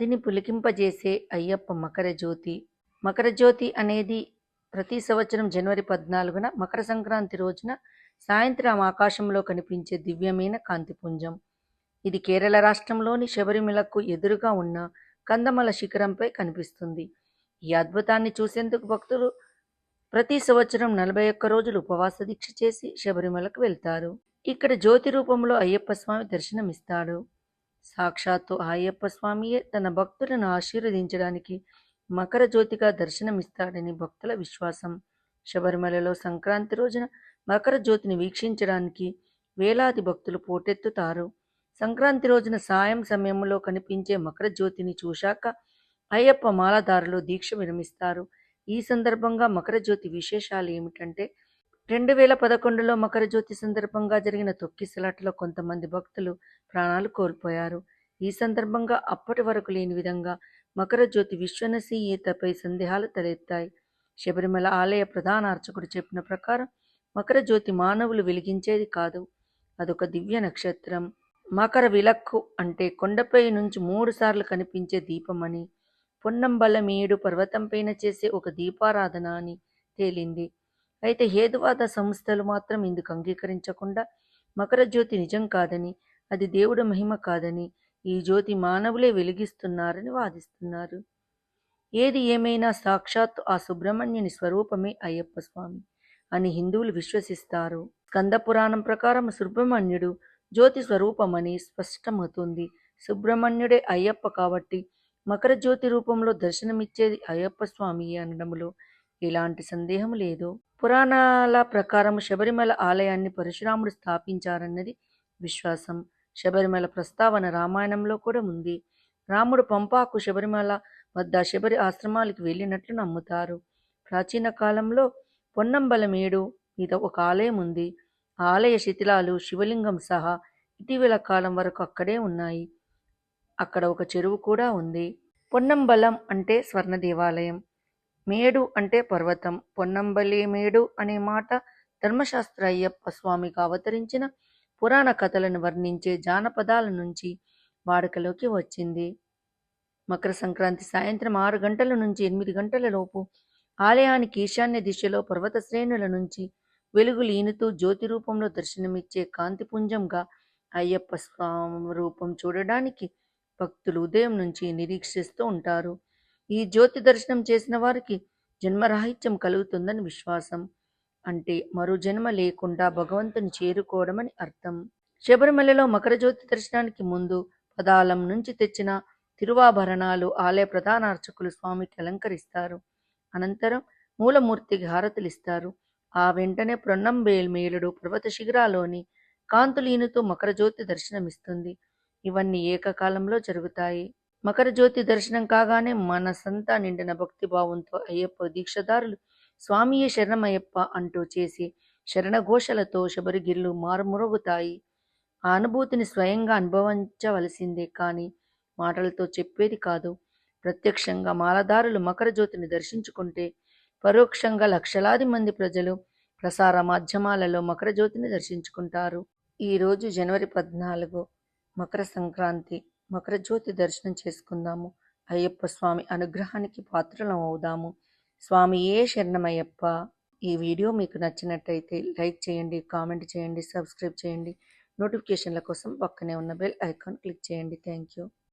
మదిని పులికింపజేసే అయ్యప్ప మకర జ్యోతి. మకర జ్యోతి అనేది ప్రతి సంవత్సరం జనవరి పద్నాలుగున మకర సంక్రాంతి రోజున సాయంత్రం ఆకాశంలో కనిపించే దివ్యమైన కాంతిపుంజం. ఇది కేరళ రాష్ట్రంలోని శబరిమలకు ఎదురుగా ఉన్న కందమల శిఖరంపై కనిపిస్తుంది. ఈ అద్భుతాన్ని చూసేందుకు భక్తులు ప్రతి సంవత్సరం నలభై ఒక్క రోజులు ఉపవాస దీక్ష చేసి శబరిమలకు వెళ్తారు. ఇక్కడ జ్యోతి రూపంలో అయ్యప్ప స్వామి దర్శనమిస్తాడు. సాక్షాత్తు అయ్యప్ప స్వామియే తన భక్తులను ఆశీర్వదించడానికి మకర జ్యోతిగా దర్శనమిస్తాడని భక్తుల విశ్వాసం. శబరిమలలో సంక్రాంతి రోజున మకర జ్యోతిని వీక్షించడానికి వేలాది భక్తులు పోటెత్తుతారు. సంక్రాంతి రోజున సాయం సమయంలో కనిపించే మకర జ్యోతిని చూశాక అయ్యప్ప మాలదారులు దీక్ష విరమిస్తారు. ఈ సందర్భంగా మకర జ్యోతి విశేషాలు ఏమిటంటే రెండు వేల పదకొండులో మకర జ్యోతి సందర్భంగా జరిగిన తొక్కిసలాటలో కొంతమంది భక్తులు ప్రాణాలు కోల్పోయారు. ఈ సందర్భంగా అప్పటి వరకు లేని విధంగా మకర జ్యోతి విశ్వనసీయతపై సందేహాలు తలెత్తాయి. శబరిమల ఆలయ ప్రధాన అర్చకుడు చెప్పిన ప్రకారం మకర జ్యోతి మానవులు వెలిగించేది కాదు అదొక దివ్య నక్షత్రం. మకర విలక్కు అంటే కొండపై నుంచి మూడుసార్లు కనిపించే కనిపించే దీపమని పొన్నంబలమేడు పర్వతంపైన చేసే ఒక దీపారాధన అని తేలింది. అయితే హేతువాద సంస్థలు మాత్రం ఇందుకు అంగీకరించకుండా మకర జ్యోతి నిజం కాదని అది దేవుడు మహిమ కాదని ఈ జ్యోతి మానవులే వెలిగిస్తున్నారని వాదిస్తున్నారు. ఏది ఏమైనా సాక్షాత్తు ఆ సుబ్రహ్మణ్యుని స్వరూపమే అయ్యప్ప స్వామి అని హిందువులు విశ్వసిస్తారు. స్కందపురాణం ప్రకారం సుబ్రహ్మణ్యుడు జ్యోతి స్వరూపమని స్పష్టమవుతుంది. సుబ్రహ్మణ్యుడే అయ్యప్ప కాబట్టి మకర జ్యోతి రూపంలో దర్శనమిచ్చేది అయ్యప్ప స్వామి అనడంలో ఇలాంటి సందేహం లేదు. పురాణాల ప్రకారం శబరిమల ఆలయాన్ని పరశురాముడు స్థాపించారన్నది విశ్వాసం. శబరిమల ప్రస్తావన రామాయణంలో కూడా ఉంది. రాముడు పంపాకు శబరిమల వద్ద శబరి ఆశ్రమాలకు వెళ్ళినట్లు నమ్ముతారు. ప్రాచీన కాలంలో పొన్నంబలమేడు మీద ఒక ఆలయం ఉంది. ఆలయ శిథిలాలు శివలింగం సహా ఇటీవల కాలం వరకు అక్కడే ఉన్నాయి. అక్కడ ఒక చెరువు కూడా ఉంది. పొన్నంబలం అంటే స్వర్ణ దేవాలయం మేడు అంటే పర్వతం. పొన్నంబలి మేడు అనే మాట ధర్మశాస్త్ర అయ్యప్ప స్వామిగా అవతరించిన పురాణ కథలను వర్ణించే జానపదాల నుంచి వాడుకలోకి వచ్చింది. మకర సంక్రాంతి సాయంత్రం ఆరు గంటల నుంచి ఎనిమిది గంటల లోపు ఆలయానికి ఈశాన్య దిశలో పర్వత శ్రేణుల నుంచి వెలుగులు ఈనుతూ జ్యోతి రూపంలో దర్శనమిచ్చే కాంతిపుంజంగా అయ్యప్ప స్వామి రూపం చూడడానికి భక్తులు ఉదయం నుంచి నిరీక్షిస్తూ ఉంటారు. ఈ జ్యోతి దర్శనం చేసిన వారికి జన్మరాహిత్యం కలుగుతుందని విశ్వాసం. అంటే మరో జన్మ లేకుండా భగవంతుని చేరుకోవడమని అర్థం. శబరిమలలో మకర జ్యోతి దర్శనానికి ముందు పదాలం నుంచి తెచ్చిన తిరువాభరణాలు ఆలయ ప్రధాన అర్చకులు స్వామికి అలంకరిస్తారు. అనంతరం మూలమూర్తికి హారతులిస్తారు. ఆ వెంటనే ప్రొన్నంబేల్మేలుడు పర్వత శిఖరాలోని కాంతులీనుతో మకర జ్యోతి దర్శనమిస్తుంది. ఇవన్నీ ఏకకాలంలో జరుగుతాయి. మకర జ్యోతి దర్శనం కాగానే మనసంతా నిండిన భక్తిభావంతో అయ్యప్ప దీక్షదారులు స్వామియే శరణమయ్యప్ప అంటూ చేసి శరణఘోషలతో శబరిగిరులు మారుమురుగుతాయి. ఆ అనుభూతిని స్వయంగా అనుభవించవలసిందే కానీ మాటలతో చెప్పేది కాదు. ప్రత్యక్షంగా మాలదారులు మకర జ్యోతిని దర్శించుకుంటే పరోక్షంగా లక్షలాది మంది ప్రజలు ప్రసార మాధ్యమాలలో మకర జ్యోతిని దర్శించుకుంటారు. ఈరోజు జనవరి పద్నాలుగు మకర సంక్రాంతి. మకరజ్యోతి దర్శనం చేసుకుందాము. అయ్యప్ప స్వామి అనుగ్రహానికి పాత్రలం అవుదాము. స్వామి ఏ శరణమయ్యప్ప? ఈ వీడియో మీకు నచ్చినట్టయితే లైక్ చేయండి కామెంట్ చేయండి సబ్స్క్రైబ్ చేయండి. నోటిఫికేషన్ల కోసం పక్కనే ఉన్న బెల్ ఐకాన్ క్లిక్ చేయండి. Thank you.